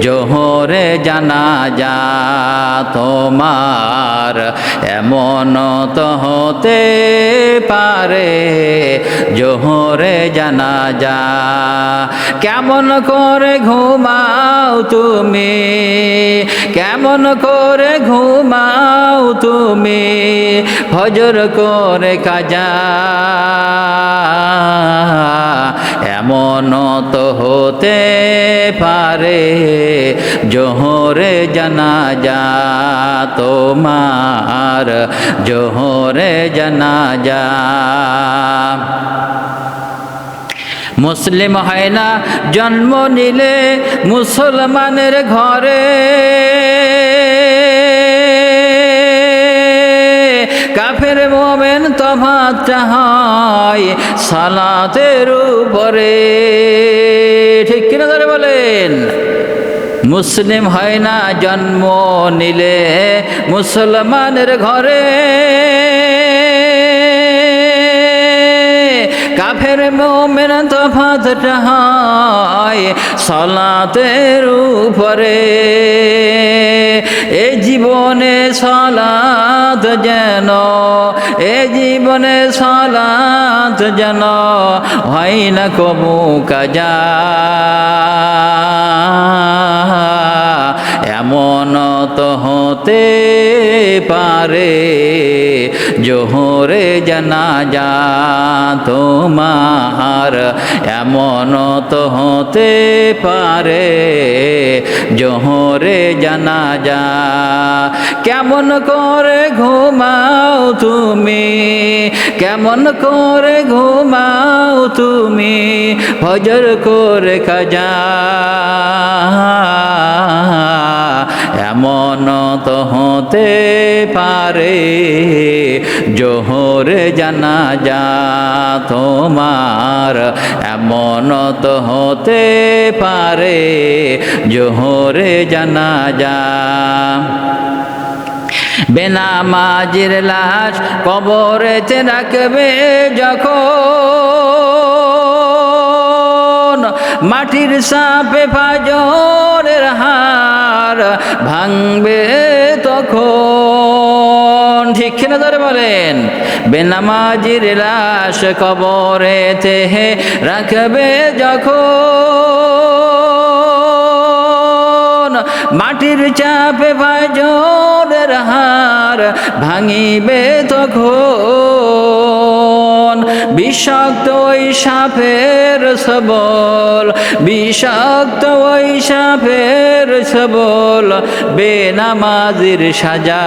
জোহরে জানা যা তোমার এমন তো হতে পারে। জোহরে জানা যা কেমন করে ঘুমাও তুমি? কেমন করে ঘুমাও তুমি? হজর করে কাজা এমন তো হতে পারে, জোহরে জানা যা তোমার, জোহরে জানা যা মুসলিম হয় না, জন্ম নিলে মুসলমানের ঘরে। তফাতটা হয় সালাতের উপরে। ঠিক কিনা ধরে বলেন? মুসলিম হয় না জন্ম নিলে মুসলমানের ঘরে। কাফের মোমেন তফাতটা হয় সলাতের উপরে। এ জীবনে সলাত যেন এ জীবনে সালাত যেন হয় না কবু কাজা। এমন তো হতে পারে, জোহরে জানা যা তোমার। এমন তো হতে পারে, জোহরে জানা যা কেমন করে ঘুমাও তুমি, কেমন করে ঘুমাও তুমি হজর করে খাজা। হতে পারে, জোহরে জানা যা তোমার এমন তো হতে পারে, জোহরে জানা যা বেনামাজির লাশ কবরেতে রাখবে যখন মাটির সাপে ফাজরের হার ভাঙবে তখন। ঠিক কিনা ধরে বলেন? বেনামাজির লাশ কবরেতে রাখবে যখন। মাটির চাপে ভাজনের হার ভাঙিবে তখন। বিষাক্ত ওই সাপের সবল, বিষাক্ত ওই সাপের সবল, বেনামাজির সাজা।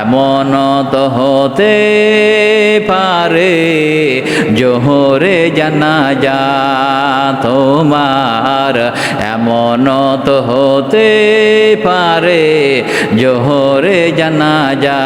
এমন তো হতে পারে, জোহরে জানা যা তোমার। এমন তো হতে পারে, জোহরে জানা যা